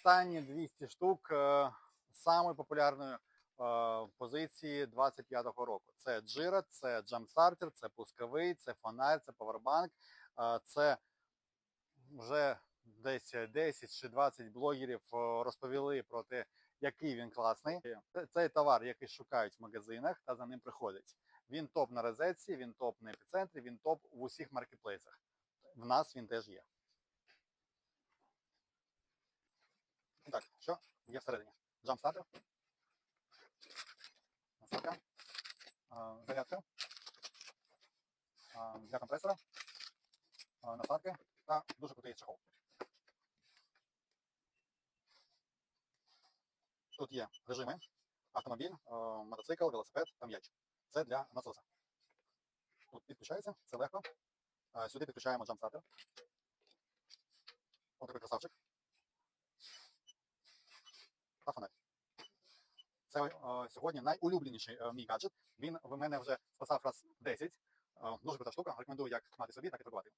Останні 200 штук е, самої популярної е, позиції 25-го року. Це Jira, це Jumpstarter, це пусковий, це фонарь, це повербанк, е, це вже десь 10 чи 20 блогерів е, розповіли про те, який він класний. Цей товар, який шукають в магазинах та за ним приходять. Він топ на розетці, він топ на епіцентрі, він топ в усіх маркетплейсах. В нас він теж є. Так, що є всередині? Джампстартер. Насадка. Зарядка. Для компресора. Насадки та дуже крутий чехол. Тут є режими. Автомобіль, мотоцикл, велосипед та м'яч. Це для насоса. Тут підключається, це легко. Сюди підключаємо джампстартер. Ось такий красавчик. Та фонарь. Це е, сьогодні найулюбленіший е, мій гаджет. Він в мене вже спасав раз 10. Е, дуже крута штука. Рекомендую як мати собі, так і торгувати.